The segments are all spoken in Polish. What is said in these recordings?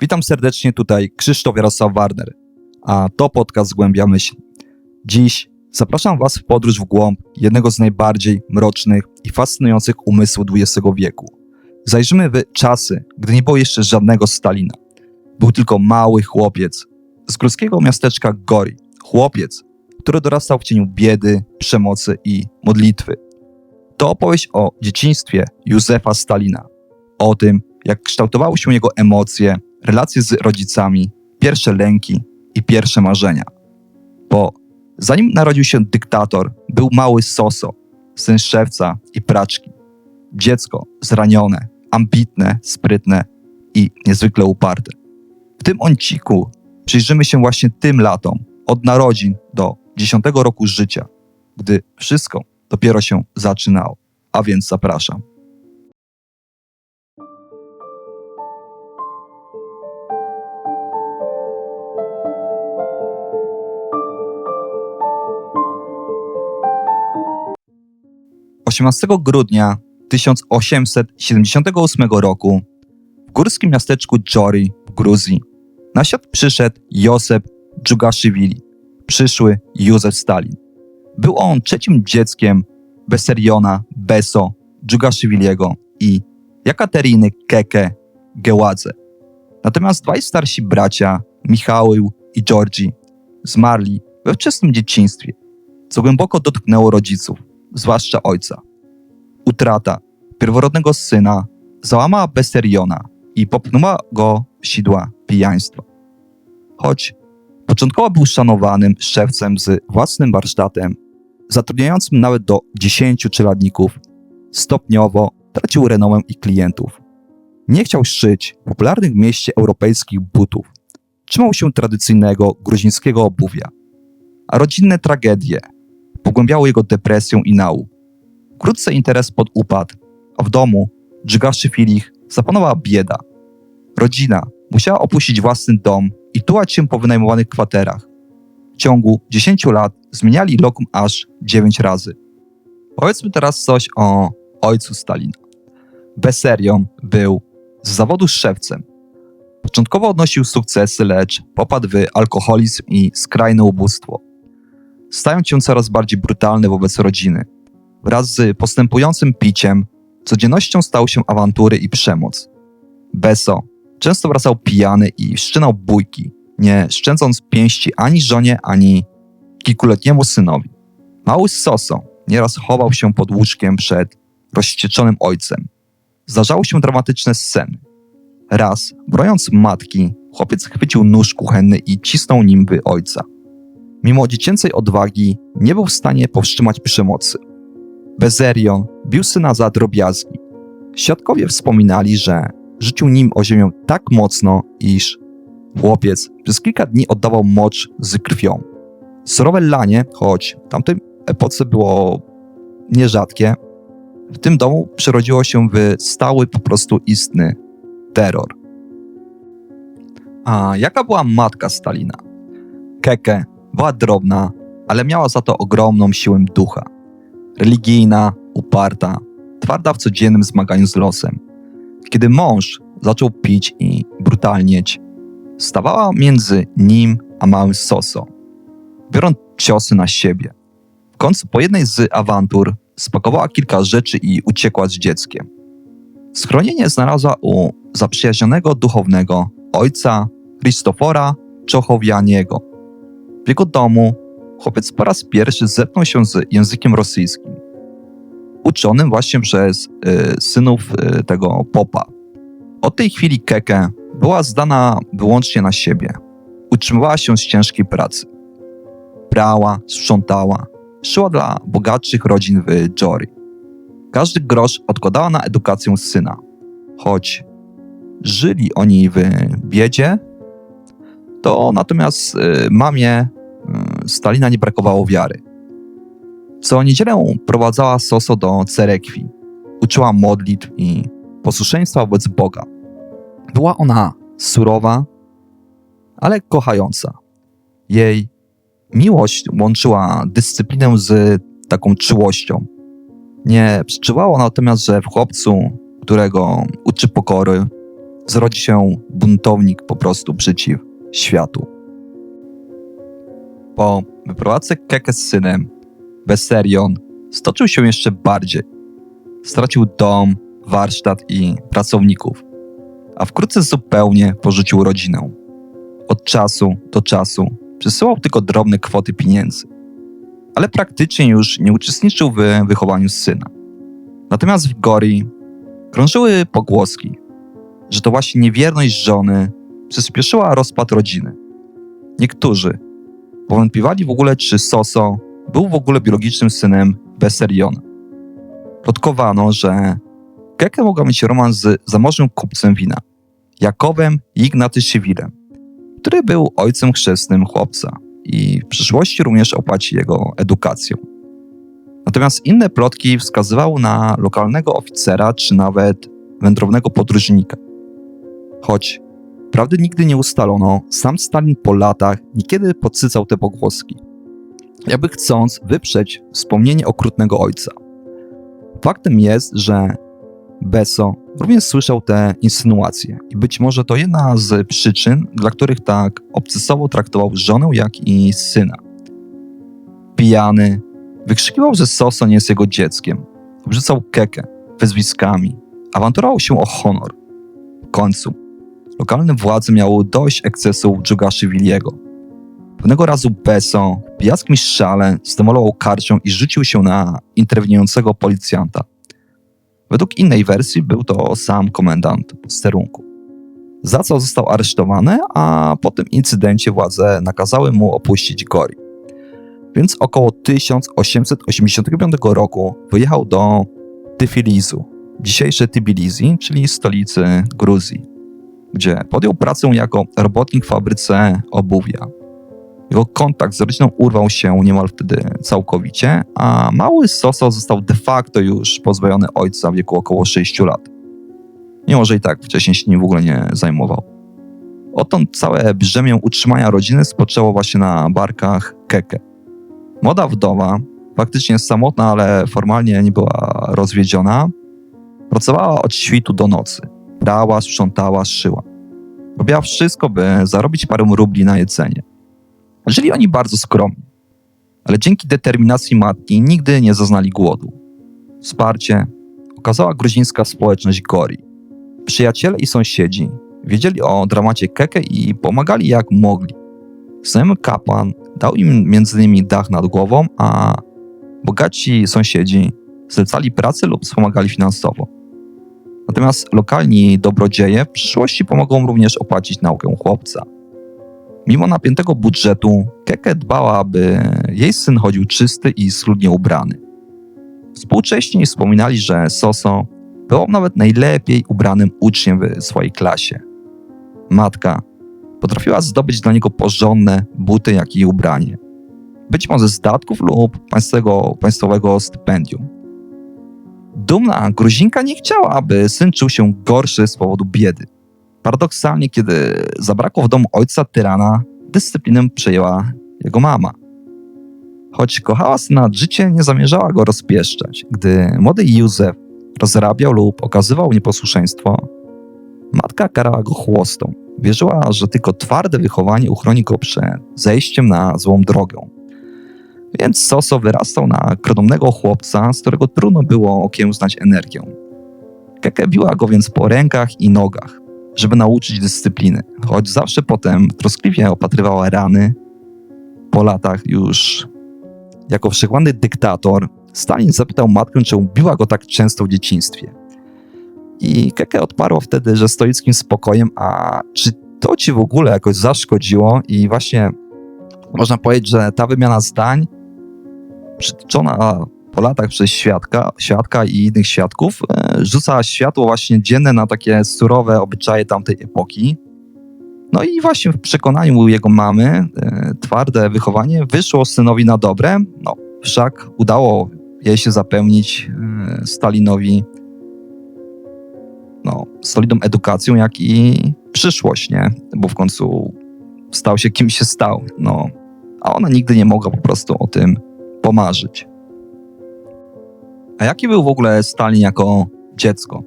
Witam serdecznie tutaj Krzysztof Jarosław Warner, a to podcast Głębia Myśl. Dziś zapraszam Was w podróż w głąb jednego z najbardziej mrocznych i fascynujących umysłów XX wieku. Zajrzymy w czasy, gdy nie było jeszcze żadnego Stalina. Był tylko mały chłopiec z górskiego miasteczka Gori. Chłopiec, który dorastał w cieniu biedy, przemocy i modlitwy. To opowieść o dzieciństwie Józefa Stalina, o tym, jak kształtowały się jego emocje, relacje z rodzicami, pierwsze lęki i pierwsze marzenia. Bo zanim narodził się dyktator, był mały Soso, syn szewca i praczki. Dziecko zranione, ambitne, sprytne i niezwykle uparte. W tym odcinku przyjrzymy się właśnie tym latom, od narodzin do dziesiątego roku życia, gdy wszystko dopiero się zaczynało. A więc zapraszam. Osiemnastego grudnia 1878 roku w górskim miasteczku Dżori w Gruzji na świat przyszedł Józef Dżugaszywili, przyszły Józef Stalin. Był on trzecim dzieckiem Beseriona Beso Dżugaszywiliego i Jakateryny Keke Geładze. Natomiast dwaj starsi bracia, Michał i Georgi, zmarli we wczesnym dzieciństwie, co głęboko dotknęło rodziców, zwłaszcza ojca. Utrata pierworodnego syna załamała Beseriona i popchnęła go w sidła pijaństwa. Choć początkowo był szanowanym szewcem z własnym warsztatem, zatrudniającym nawet do 10 czeladników, stopniowo tracił renomę i klientów. Nie chciał szyć popularnych w mieście europejskich butów. Trzymał się tradycyjnego gruzińskiego obuwia. A rodzinne tragedie pogłębiały jego depresję i nałóg. Wkrótce interes podupadł, a w domu Dżigaszy Filich zapanowała bieda. Rodzina musiała opuścić własny dom i tułać się po wynajmowanych kwaterach. W ciągu 10 lat zmieniali lokum aż 9 razy. Powiedzmy teraz coś o ojcu Stalina. Beserion był z zawodu szewcem. Początkowo odnosił sukcesy, lecz popadł w alkoholizm i skrajne ubóstwo. Stając się coraz bardziej brutalny wobec rodziny. Wraz z postępującym piciem, codziennością stał się awantury i przemoc. Beso często wracał pijany i wszczynał bójki, nie szczędząc pięści ani żonie, ani kilkuletniemu synowi. Mały Soso nieraz chował się pod łóżkiem przed rozścieczonym ojcem. Zdarzały się dramatyczne sceny. Raz, broniąc matki, chłopiec chwycił nóż kuchenny i cisnął nim by ojca. Mimo dziecięcej odwagi nie był w stanie powstrzymać przemocy. Bezerion bił syna za drobiazgi. Świadkowie wspominali, że rzucił nim o ziemię tak mocno, iż chłopiec przez kilka dni oddawał mocz z krwią. Surowe lanie, choć w tamtej epoce było nierzadkie, w tym domu przerodziło się w stały, po prostu istny terror. A jaka była matka Stalina? Keke była drobna, ale miała za to ogromną siłę ducha. Religijna, uparta, twarda w codziennym zmaganiu z losem. Kiedy mąż zaczął pić i brutalnieć, stawała między nim a małym Soso, biorąc ciosy na siebie. W końcu po jednej z awantur spakowała kilka rzeczy i uciekła z dzieckiem. Schronienie znalazła u zaprzyjaźnionego duchownego ojca Christofora Czochowianiego. W jego domu chłopiec po raz pierwszy zetknął się z językiem rosyjskim, uczonym właśnie przez y, synów y, tego popa. Od tej chwili Keke była zdana wyłącznie na siebie. Utrzymywała się z ciężkiej pracy. Prała, sprzątała, szyła dla bogatszych rodzin w Jory. Każdy grosz odkładała na edukację syna. Choć żyli oni w biedzie, to natomiast y, mamie Stalina nie brakowało wiary. Co niedzielę prowadzała Soso do cerekwi, uczyła modlitw i posłuszeństwa wobec Boga. Była ona surowa, ale kochająca. Jej miłość łączyła dyscyplinę z taką czułością. Nie przeczywało natomiast, że w chłopcu, którego uczy pokory, zrodzi się buntownik po prostu przeciw światu. Po wyprowadzce Keke z synem, Beserion stoczył się jeszcze bardziej. Stracił dom, warsztat i pracowników, a wkrótce zupełnie porzucił rodzinę. Od czasu do czasu przysyłał tylko drobne kwoty pieniędzy, ale praktycznie już nie uczestniczył w wychowaniu syna. Natomiast w Gori krążyły pogłoski, że to właśnie niewierność żony przyspieszyła rozpad rodziny. Niektórzy powątpiewali w ogóle, czy Soso był w ogóle biologicznym synem Beseriona. Plotkowano, że Keke mogła mieć romans z zamożnym kupcem wina, Jakowem Ignatyszewilem, który był ojcem chrzestnym chłopca i w przyszłości również opłaci jego edukację. Natomiast inne plotki wskazywały na lokalnego oficera czy nawet wędrownego podróżnika. Choć prawdy nigdy nie ustalono, sam Stalin po latach niekiedy podsycał te pogłoski, jakby chcąc wyprzeć wspomnienie okrutnego ojca. Faktem jest, że Beso również słyszał te insynuacje i być może to jedna z przyczyn, dla których tak obcesowo traktował żonę, jak i syna. Pijany, wykrzykiwał, że Soso nie jest jego dzieckiem, obrzucał Kekę wyzwiskami, awanturował się o honor. W końcu lokalne władze miały dość ekscesów Dżugaszywiliego. Pewnego razu Beso w pijackim szale zdemolował karcią i rzucił się na interweniującego policjanta. Według innej wersji był to sam komendant posterunku. Za co został aresztowany, a po tym incydencie władze nakazały mu opuścić Gori. Więc około 1885 roku wyjechał do Tyfilizu, dzisiejsze Tbilisi, czyli stolicy Gruzji, gdzie podjął pracę jako robotnik w fabryce obuwia. Jego kontakt z rodziną urwał się niemal wtedy całkowicie, a mały Soso został de facto już pozbawiony ojca w wieku około 6 lat. Mimo, że i tak wcześniej się nim w ogóle nie zajmował. Odtąd całe brzemię utrzymania rodziny spoczęło właśnie na barkach Keke. Młoda wdowa, faktycznie samotna, ale formalnie nie była rozwiedziona, pracowała od świtu do nocy. Prała, sprzątała, szyła. Robiła wszystko, by zarobić parę rubli na jedzenie. Żyli oni bardzo skromnie, ale dzięki determinacji matki nigdy nie zaznali głodu. Wsparcie okazała gruzińska społeczność Gori. Przyjaciele i sąsiedzi wiedzieli o dramacie Keke i pomagali jak mogli. Sam kapłan dał im m.in. dach nad głową, a bogaci sąsiedzi zlecali pracę lub wspomagali finansowo. Natomiast lokalni dobrodzieje w przyszłości pomogą również opłacić naukę chłopca. Mimo napiętego budżetu, Keke dbała, aby jej syn chodził czysty i schludnie ubrany. Współcześni wspominali, że Soso był nawet najlepiej ubranym uczniem w swojej klasie. Matka potrafiła zdobyć dla niego porządne buty, jak i ubranie. Być może z datków lub państwowego, stypendium. Dumna Gruzinka nie chciała, aby syn czuł się gorszy z powodu biedy. Paradoksalnie, kiedy zabrakło w domu ojca tyrana, dyscyplinę przejęła jego mama. Choć kochała syna życie, nie zamierzała go rozpieszczać. Gdy młody Józef rozrabiał lub okazywał nieposłuszeństwo, matka karała go chłostą. Wierzyła, że tylko twarde wychowanie uchroni go przed zejściem na złą drogę. Więc Soso wyrastał na krodomnego chłopca, z którego trudno było okiełznać energię. Keke biła go więc po rękach i nogach, żeby nauczyć dyscypliny, choć zawsze potem troskliwie opatrywała rany. Po latach już jako wszechwładny dyktator, Stalin zapytał matkę, czy biła go tak często w dzieciństwie. I Keke odparła wtedy, że stoickim spokojem, a czy to ci w ogóle jakoś zaszkodziło? I właśnie można powiedzieć, że ta wymiana zdań przytoczona po latach przez świadka, świadka i innych świadków e, rzuca światło właśnie dzienne na takie surowe obyczaje tamtej epoki. No i właśnie w przekonaniu jego mamy e, twarde wychowanie wyszło synowi na dobre, no wszak udało jej się zapełnić e, Stalinowi no, solidną edukacją, jak i przyszłość, nie? Bo w końcu stał się kim się stał, no. A ona nigdy nie mogła po prostu o tym pomarzyć. A jaki był w ogóle Stalin jako dziecko?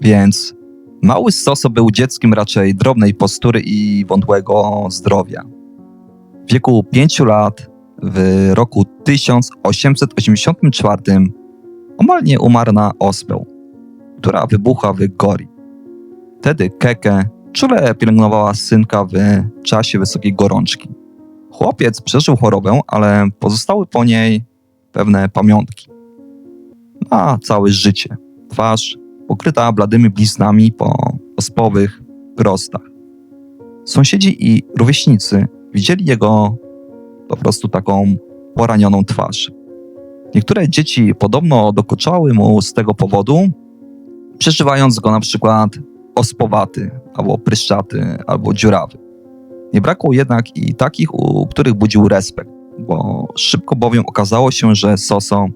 Więc Mały Soso był dzieckiem raczej drobnej postury i wątłego zdrowia. W wieku 5 lat, w roku 1884, omal nie umarł na ospę, która wybuchła w Gori. Wtedy Keke czule pielęgnowała synka w czasie wysokiej gorączki. Chłopiec przeżył chorobę, ale pozostały po niej pewne pamiątki. Na całe życie. Twarz pokryta bladymi bliznami po ospowych rostach. Sąsiedzi i rówieśnicy widzieli jego po prostu taką poranioną twarz. Niektóre dzieci podobno dokuczały mu z tego powodu, przeżywając go na przykład ospowaty, albo pryszczaty, albo dziurawy. Nie brakło jednak i takich, u których budził respekt, bo szybko bowiem okazało się, że Soso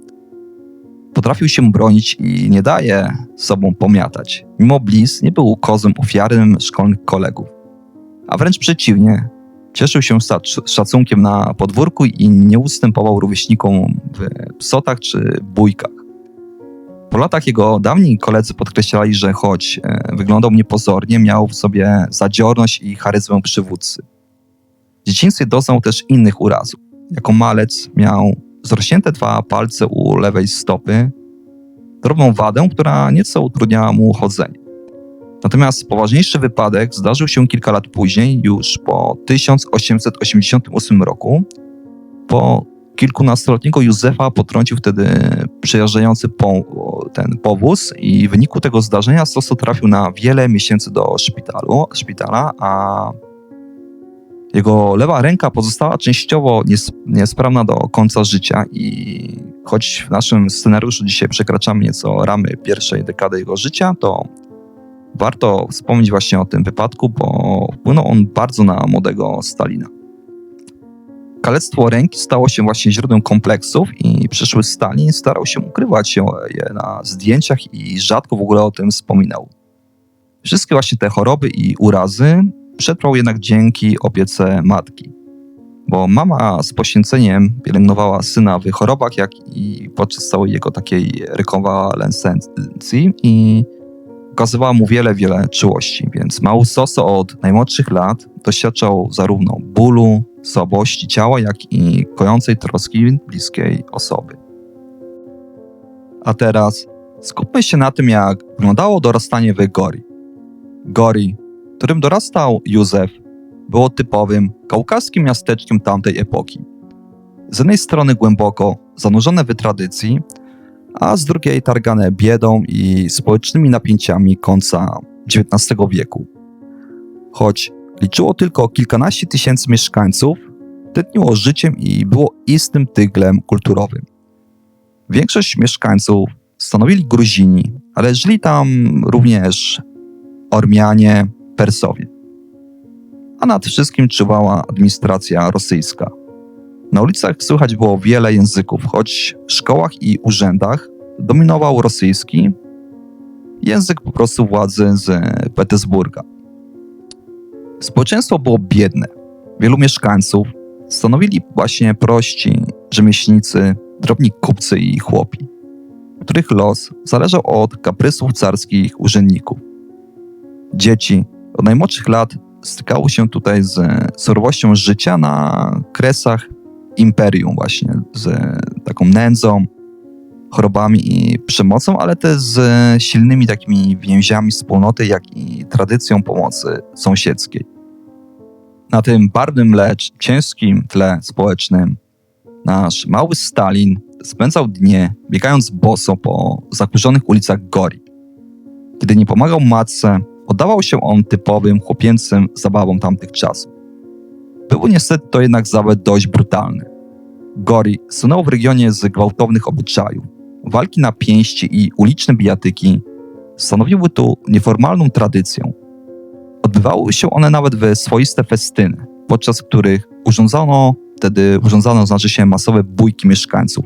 potrafił się bronić i nie daje sobą pomiatać. Mimo bliz nie był kozłem ofiarnym szkolnych kolegów, a wręcz przeciwnie, cieszył się szacunkiem na podwórku i nie ustępował rówieśnikom w psotach czy bójkach. Po latach jego dawni koledzy podkreślali, że choć e, wyglądał niepozornie, miał w sobie zadziorność i charyzmę przywódcy. W dzieciństwie doznał też innych urazów. Jako malec miał zrośnięte dwa palce u lewej stopy, drobną wadę, która nieco utrudniała mu chodzenie. Natomiast poważniejszy wypadek zdarzył się kilka lat później, już po 1888 roku. Po kilkunastoletniego Józefa potrącił wtedy przejeżdżający po, ten powóz i w wyniku tego zdarzenia Soso trafił na wiele miesięcy do szpitalu, szpitala, a jego lewa ręka pozostała częściowo nies niesprawna do końca życia i choć w naszym scenariuszu dzisiaj przekraczamy nieco ramy pierwszej dekady jego życia, to warto wspomnieć właśnie o tym wypadku, bo wpłynął on bardzo na młodego Stalina. Kalectwo ręki stało się właśnie źródłem kompleksów i przyszły Stalin starał się ukrywać je na zdjęciach i rzadko w ogóle o tym wspominał. Wszystkie właśnie te choroby i urazy przetrwał jednak dzięki opiece matki. Bo mama z poświęceniem pielęgnowała syna w chorobach, jak i podczas całej jego takiej rekonwalescencji i okazywała mu wiele, wiele czułości. Więc mały Soso od najmłodszych lat doświadczał zarówno bólu, słabości ciała, jak i kojącej troski bliskiej osoby. A teraz skupmy się na tym, jak wyglądało dorastanie w Gori. Gori którym dorastał Józef, było typowym kaukaskim miasteczkiem tamtej epoki. Z jednej strony głęboko zanurzone w tradycji, a z drugiej targane biedą i społecznymi napięciami końca XIX wieku. Choć liczyło tylko kilkanaście tysięcy mieszkańców, tętniło życiem i było istym tyglem kulturowym. Większość mieszkańców stanowili Gruzini, ale żyli tam również Ormianie, Persowie. A nad wszystkim czuwała administracja rosyjska. Na ulicach słychać było wiele języków, choć w szkołach i urzędach dominował rosyjski, język po prostu władzy z Petersburga. Społeczeństwo było biedne. Wielu mieszkańców stanowili właśnie prości rzemieślnicy, drobni kupcy i chłopi, których los zależał od kaprysów carskich urzędników. Dzieci od najmłodszych lat stykało się tutaj z surowością życia na kresach imperium właśnie, z taką nędzą, chorobami i przemocą, ale też z silnymi takimi więziami wspólnoty, jak i tradycją pomocy sąsiedzkiej. Na tym barwnym, lecz ciężkim tle społecznym nasz mały Stalin spędzał dnie biegając boso po zakurzonych ulicach Gori. Kiedy nie pomagał matce, Oddawał się on typowym chłopięcym zabawom tamtych czasów. Było niestety to jednak zawód dość brutalny. Gori sunął w regionie z gwałtownych obyczajów. Walki na pięści i uliczne bijatyki stanowiły tu nieformalną tradycją. Odbywały się one nawet w swoiste festyny, podczas których urządzano wtedy urządzano znaczy się masowe bójki mieszkańców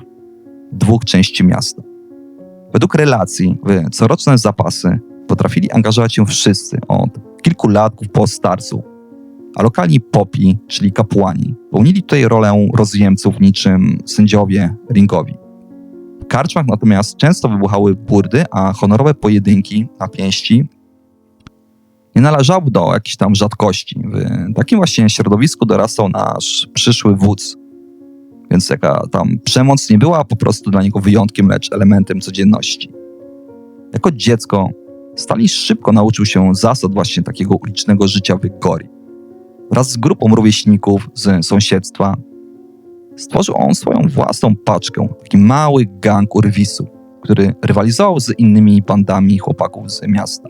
dwóch części miasta. Według relacji w coroczne zapasy potrafili angażować się wszyscy, od kilku latków po starcu. A lokalni popi, czyli kapłani, pełnili tutaj rolę rozjemców niczym sędziowie ringowi. W karczmach natomiast często wybuchały burdy, a honorowe pojedynki na pięści nie należał do jakichś tam rzadkości. W takim właśnie środowisku dorastał nasz przyszły wódz. Więc jaka tam przemoc nie była po prostu dla niego wyjątkiem, lecz elementem codzienności. Jako dziecko Stalin szybko nauczył się zasad właśnie takiego ulicznego życia w Gori. Wraz z grupą rówieśników z sąsiedztwa stworzył on swoją własną paczkę, taki mały gang urwisów, który rywalizował z innymi bandami chłopaków z miasta.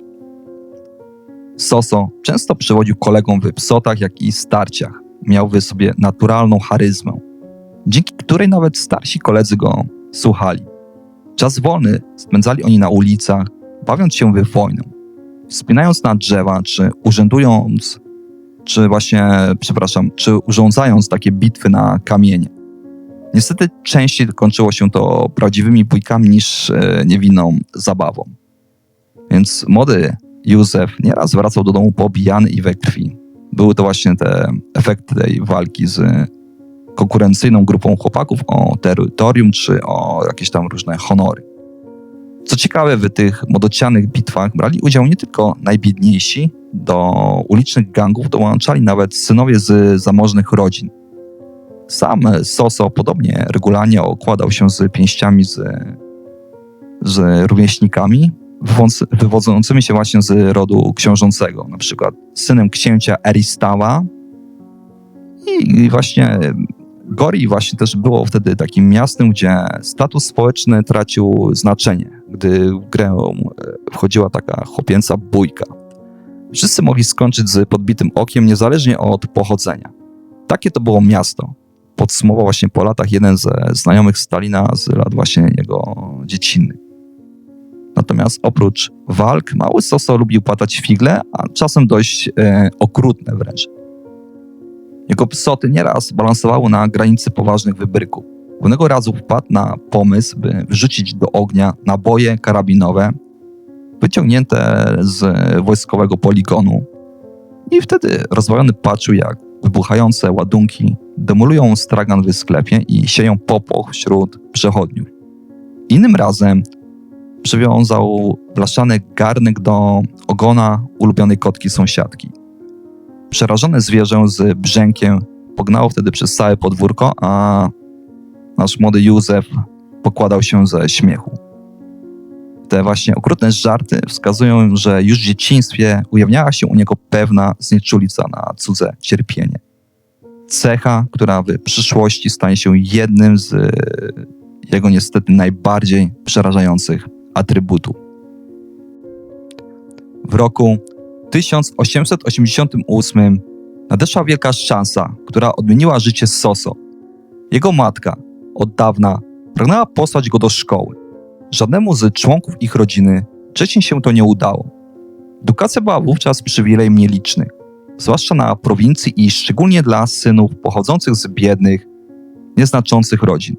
Soso często przewodził kolegom w psotach, jak i starciach. Miał w sobie naturalną charyzmę, dzięki której nawet starsi koledzy go słuchali. Czas wolny spędzali oni na ulicach, bawiąc się w wojnę, wspinając na drzewa, czy urzędując, czy właśnie, przepraszam, czy urządzając takie bitwy na kamienie. Niestety częściej kończyło się to prawdziwymi bójkami niż e, niewinną zabawą. Więc młody Józef nieraz wracał do domu pobijany i we krwi. Były to właśnie te efekty tej walki z konkurencyjną grupą chłopaków o terytorium czy o jakieś tam różne honory. Co ciekawe, w tych młodocianych bitwach brali udział nie tylko najbiedniejsi, do ulicznych gangów dołączali nawet synowie z zamożnych rodzin. Sam Soso podobnie regularnie okładał się z pięściami z, z rówieśnikami, wywodzącymi się właśnie z rodu książącego, na przykład synem księcia Eristawa i właśnie Gori właśnie też było wtedy takim miastem, gdzie status społeczny tracił znaczenie, gdy w grę wchodziła taka chłopięca bójka. Wszyscy mogli skończyć z podbitym okiem, niezależnie od pochodzenia. Takie to było miasto. Podsumował właśnie po latach jeden ze znajomych Stalina z lat właśnie jego dziecinnych. Natomiast oprócz walk, mały Soso lubił patać figle, a czasem dość e, okrutne wręcz. Jego psoty nieraz balansowały na granicy poważnych wybryków. Pewnego razu wpadł na pomysł, by wrzucić do ognia naboje karabinowe wyciągnięte z wojskowego poligonu. I wtedy rozwalony patrzył, jak wybuchające ładunki demolują stragan w sklepie i sieją popłoch wśród przechodniów. Innym razem przywiązał blaszany garnek do ogona ulubionej kotki sąsiadki. Przerażone zwierzę z brzękiem pognało wtedy przez całe podwórko, a nasz młody Józef pokładał się ze śmiechu. Te właśnie okrutne żarty wskazują, że już w dzieciństwie ujawniała się u niego pewna znieczulica na cudze cierpienie. Cecha, która w przyszłości stanie się jednym z jego niestety najbardziej przerażających atrybutów. W roku 1888 nadeszła wielka szansa, która odmieniła życie Soso. Jego matka od dawna pragnęła posłać go do szkoły. Żadnemu z członków ich rodziny wcześniej się to nie udało. Edukacja była wówczas przywilejem nielicznych, zwłaszcza na prowincji i szczególnie dla synów pochodzących z biednych, nieznaczących rodzin.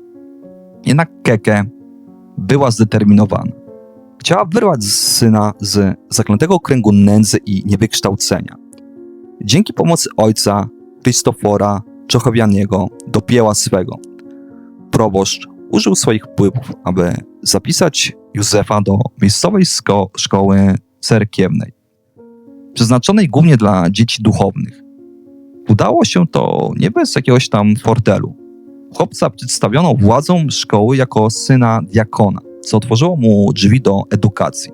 Jednak Keke była zdeterminowana. Chciała wyrwać syna z zaklętego kręgu nędzy i niewykształcenia. Dzięki pomocy ojca, Krystofora Czochowianiego, dopięła swego. Proboszcz użył swoich wpływów, aby zapisać Józefa do miejscowej szko szkoły cerkiewnej, przeznaczonej głównie dla dzieci duchownych. Udało się to nie bez jakiegoś tam fortelu. Chłopca przedstawiono władzą szkoły jako syna diakona – co otworzyło mu drzwi do edukacji.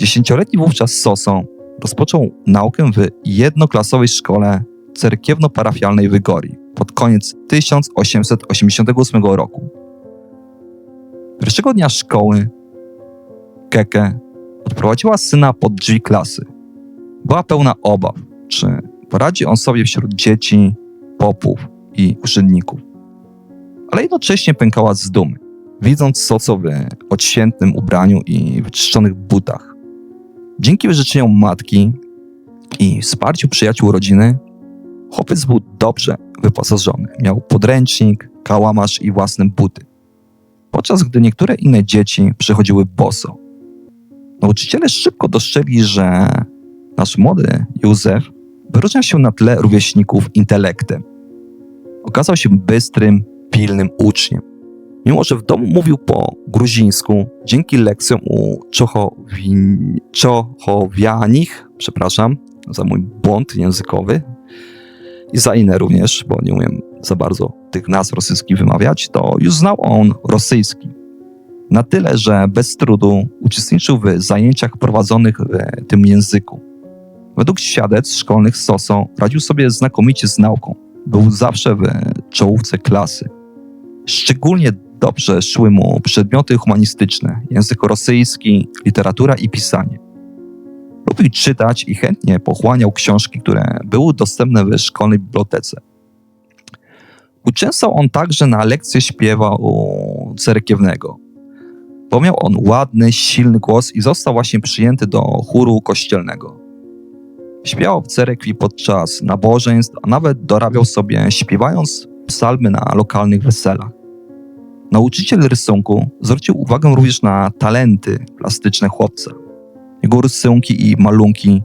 Dziesięcioletni wówczas Soso rozpoczął naukę w jednoklasowej szkole cerkiewno-parafialnej w Gori pod koniec 1888 roku. Pierwszego dnia szkoły Keke odprowadziła syna pod drzwi klasy. Była pełna obaw, czy poradzi on sobie wśród dzieci, popów i urzędników. Ale jednocześnie pękała z dumy widząc Soco w odświętnym ubraniu i wyczyszczonych butach. Dzięki wyrzeczeniom matki i wsparciu przyjaciół rodziny, chłopiec był dobrze wyposażony. Miał podręcznik, kałamarz i własne buty. Podczas gdy niektóre inne dzieci przychodziły boso. Nauczyciele szybko dostrzegli, że nasz młody Józef wyróżnia się na tle rówieśników intelektem. Okazał się bystrym, pilnym uczniem Mimo, że w domu mówił po gruzińsku, dzięki lekcjom u Czochowin... Czochowianich, przepraszam za mój błąd językowy, i za inne również, bo nie umiem za bardzo tych nazw rosyjskich wymawiać, to już znał on rosyjski. Na tyle, że bez trudu uczestniczył w zajęciach prowadzonych w tym języku. Według świadectw szkolnych Soso radził sobie znakomicie z nauką. Był zawsze w czołówce klasy. Szczególnie dobrze szły mu przedmioty humanistyczne, język rosyjski, literatura i pisanie. Lubił czytać i chętnie pochłaniał książki, które były dostępne w szkolnej bibliotece. Uczęszczał on także na lekcje śpiewu cerkiewnego, bo miał on ładny, silny głos i został właśnie przyjęty do chóru kościelnego. Śpiewał w cerkwi podczas nabożeństw, a nawet dorabiał sobie śpiewając psalmy na lokalnych weselach. Nauczyciel rysunku zwrócił uwagę również na talenty plastyczne chłopca. Jego rysunki i malunki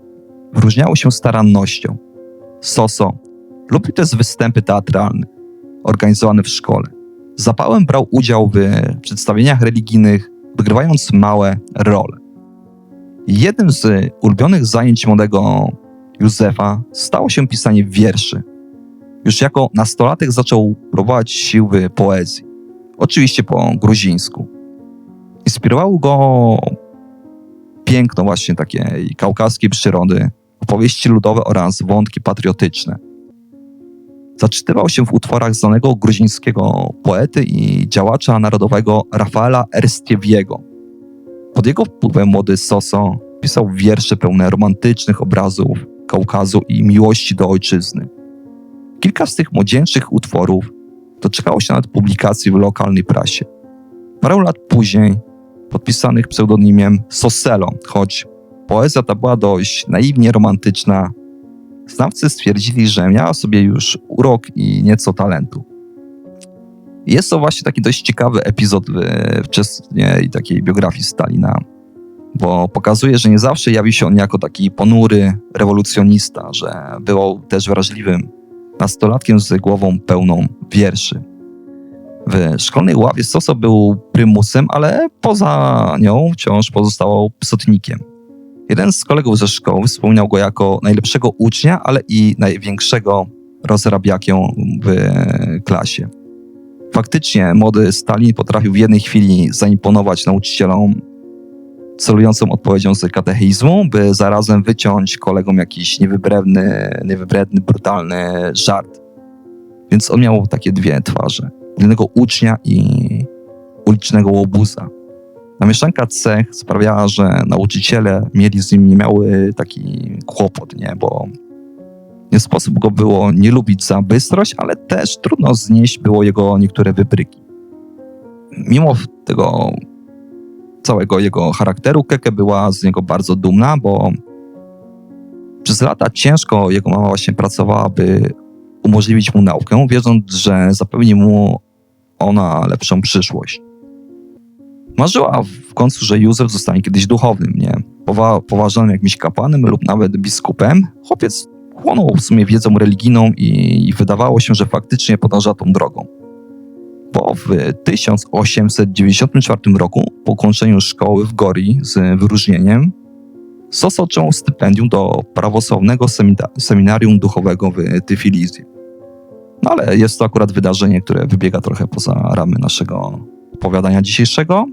wyróżniały się starannością. Soso lubił też występy teatralne, organizowane w szkole. Z zapałem brał udział w przedstawieniach religijnych, odgrywając małe role. Jednym z ulubionych zajęć młodego Józefa stało się pisanie wierszy. Już jako nastolatek zaczął próbować sił w poezji, oczywiście po gruzińsku. Inspirowało go piękno właśnie takiej kaukaskiej przyrody, opowieści ludowe oraz wątki patriotyczne. Zaczytywał się w utworach znanego gruzińskiego poety i działacza narodowego Rafaela Erstiewiego. Pod jego wpływem młody Soso pisał wiersze pełne romantycznych obrazów Kaukazu i miłości do ojczyzny. Kilka z tych młodzieńczych utworów doczekało się nawet publikacji w lokalnej prasie. Parę lat później podpisanych pseudonimem Soselo, choć poezja ta była dość naiwnie romantyczna. Znawcy stwierdzili, że miała sobie już urok i nieco talentu. Jest to właśnie taki dość ciekawy epizod w wczesnej takiej biografii Stalina, bo pokazuje, że nie zawsze jawi się on jako taki ponury rewolucjonista, że był też wrażliwym nastolatkiem z głową pełną wierszy. W szkolnej ławie Soso był prymusem, ale poza nią wciąż pozostawał psotnikiem. Jeden z kolegów ze szkoły wspomniał go jako najlepszego ucznia, ale i największego rozrabiakę w klasie. Faktycznie młody Stalin potrafił w jednej chwili zaimponować nauczycielom celującą odpowiedzią z katechizmu, by zarazem wyciąć kolegom jakiś niewybredny, niewybredny, brutalny żart. Więc on miał takie dwie twarze jednego ucznia i ulicznego łobuza. Namieszczanka cech sprawiała, że nauczyciele mieli z nim, miały taki kłopot, nie? bo nie sposób go było nie lubić za bystrość, ale też trudno znieść było jego niektóre wybryki. Mimo tego całego jego charakteru, Keke była z niego bardzo dumna, bo przez lata ciężko jego mama właśnie pracowała, by umożliwić mu naukę, wiedząc, że zapewni mu ona lepszą przyszłość. Marzyła w końcu, że Józef zostanie kiedyś duchownym, nie? Powa poważanym jakimś kapłanem lub nawet biskupem. Chłopiec chłonął w sumie wiedzą religijną i, i wydawało się, że faktycznie podąża tą drogą. Po w 1894 roku, po ukończeniu szkoły w Gori z wyróżnieniem, Sos otrzymał stypendium do prawosławnego seminarium duchowego w Tyfilizie. No ale jest to akurat wydarzenie, które wybiega trochę poza ramy naszego opowiadania dzisiejszego.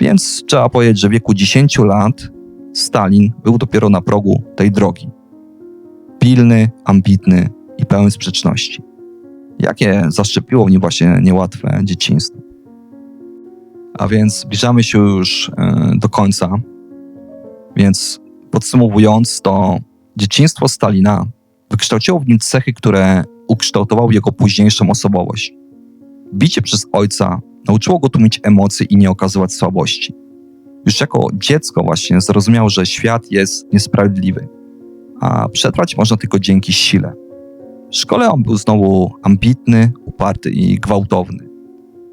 Więc trzeba powiedzieć, że w wieku 10 lat Stalin był dopiero na progu tej drogi. Pilny, ambitny i pełen sprzeczności. Jakie zaszczepiło w nim właśnie niełatwe dzieciństwo. A więc zbliżamy się już e, do końca. Więc podsumowując, to dzieciństwo Stalina wykształciło w nim cechy, które ukształtował jego późniejszą osobowość. Bicie przez ojca nauczyło go tłumić emocje i nie okazywać słabości. Już jako dziecko właśnie zrozumiał, że świat jest niesprawiedliwy, a przetrwać można tylko dzięki sile. W szkole on był znowu ambitny, uparty i gwałtowny.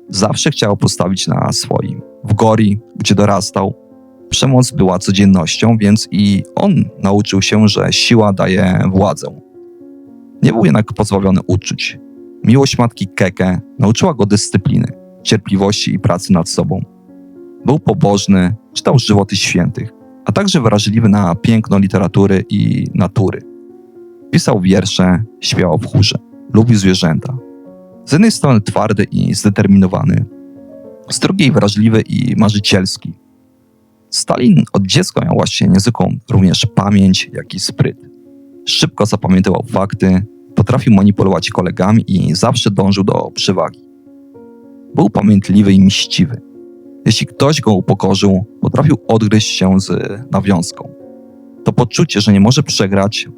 Zawsze chciał postawić na swoim. W Gori, gdzie dorastał, przemoc była codziennością, więc i on nauczył się, że siła daje władzę. Nie był jednak pozbawiony uczuć. Miłość matki Keke nauczyła go dyscypliny. Cierpliwości i pracy nad sobą. Był pobożny, czytał żywoty świętych, a także wrażliwy na piękno literatury i natury. Pisał wiersze, śpiewał w chórze, lubił zwierzęta. Z jednej strony twardy i zdeterminowany, z drugiej wrażliwy i marzycielski. Stalin od dziecka miał właśnie niezwykłą również pamięć, jak i spryt. Szybko zapamiętywał fakty, potrafił manipulować kolegami i zawsze dążył do przewagi. Był pamiętliwy i mściwy. Jeśli ktoś go upokorzył, potrafił odgryźć się z nawiązką. To poczucie, że nie może przegrać,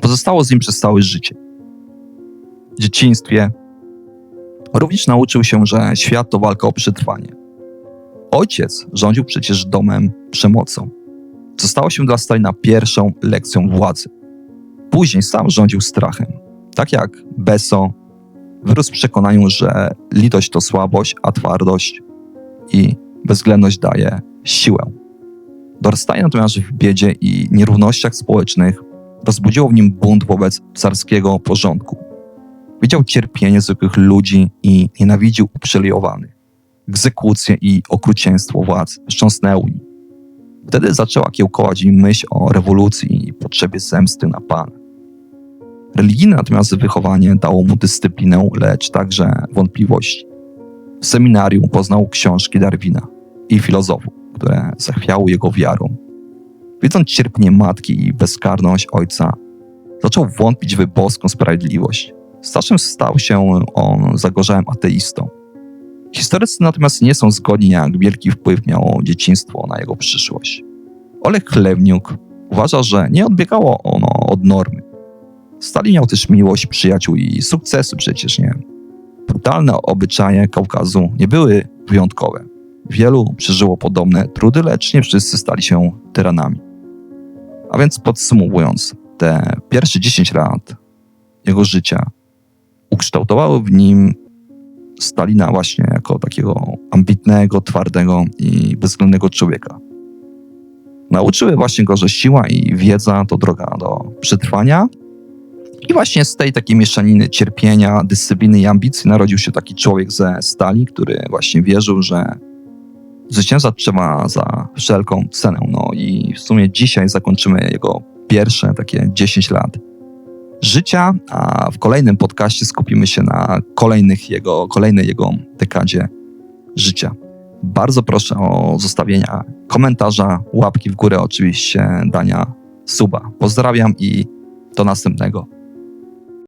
pozostało z nim przez całe życie. W dzieciństwie również nauczył się, że świat to walka o przetrwanie. Ojciec rządził przecież domem przemocą, co stało się dla Stalina pierwszą lekcją władzy. Później sam rządził strachem. Tak jak Beso wyrósł w przekonaniu, że litość to słabość, a twardość i bezwzględność daje siłę. Dorastanie natomiast w biedzie i nierównościach społecznych rozbudziło w nim bunt wobec carskiego porządku. Widział cierpienie zwykłych ludzi i nienawidził uprzywilejowanych. Egzekucje i okrucieństwo władz wstrząsnęły. Wtedy zaczęła kiełkować im myśl o rewolucji i potrzebie zemsty na Pana. Religijne natomiast wychowanie dało mu dyscyplinę, lecz także wątpliwości. W seminarium poznał książki Darwina i filozofów, które zachwiały jego wiarą. Widząc cierpienie matki i bezkarność ojca, zaczął wątpić w boską sprawiedliwość. Czasem stał się on zagorzałym ateistą. Historycy natomiast nie są zgodni, jak wielki wpływ miało dzieciństwo na jego przyszłość. Olek Chlewniuk uważa, że nie odbiegało ono od normy. Stalin miał też miłość, przyjaciół i sukcesy przecież nie. Brutalne obyczaje Kaukazu nie były wyjątkowe. Wielu przeżyło podobne trudy, lecz nie wszyscy stali się tyranami. A więc podsumowując, te pierwsze 10 lat jego życia ukształtowały w nim Stalina właśnie jako takiego ambitnego, twardego i bezwzględnego człowieka. Nauczyły właśnie go, że siła i wiedza to droga do przetrwania. I właśnie z tej takiej mieszaniny cierpienia, dyscypliny i ambicji narodził się taki człowiek ze stali, który właśnie wierzył, że zwyciężać trzeba za wszelką cenę. No i w sumie dzisiaj zakończymy jego pierwsze takie 10 lat życia, a w kolejnym podcaście skupimy się na kolejnych jego, kolejnej jego dekadzie życia. Bardzo proszę o zostawienia komentarza, łapki w górę, oczywiście dania suba. Pozdrawiam i do następnego.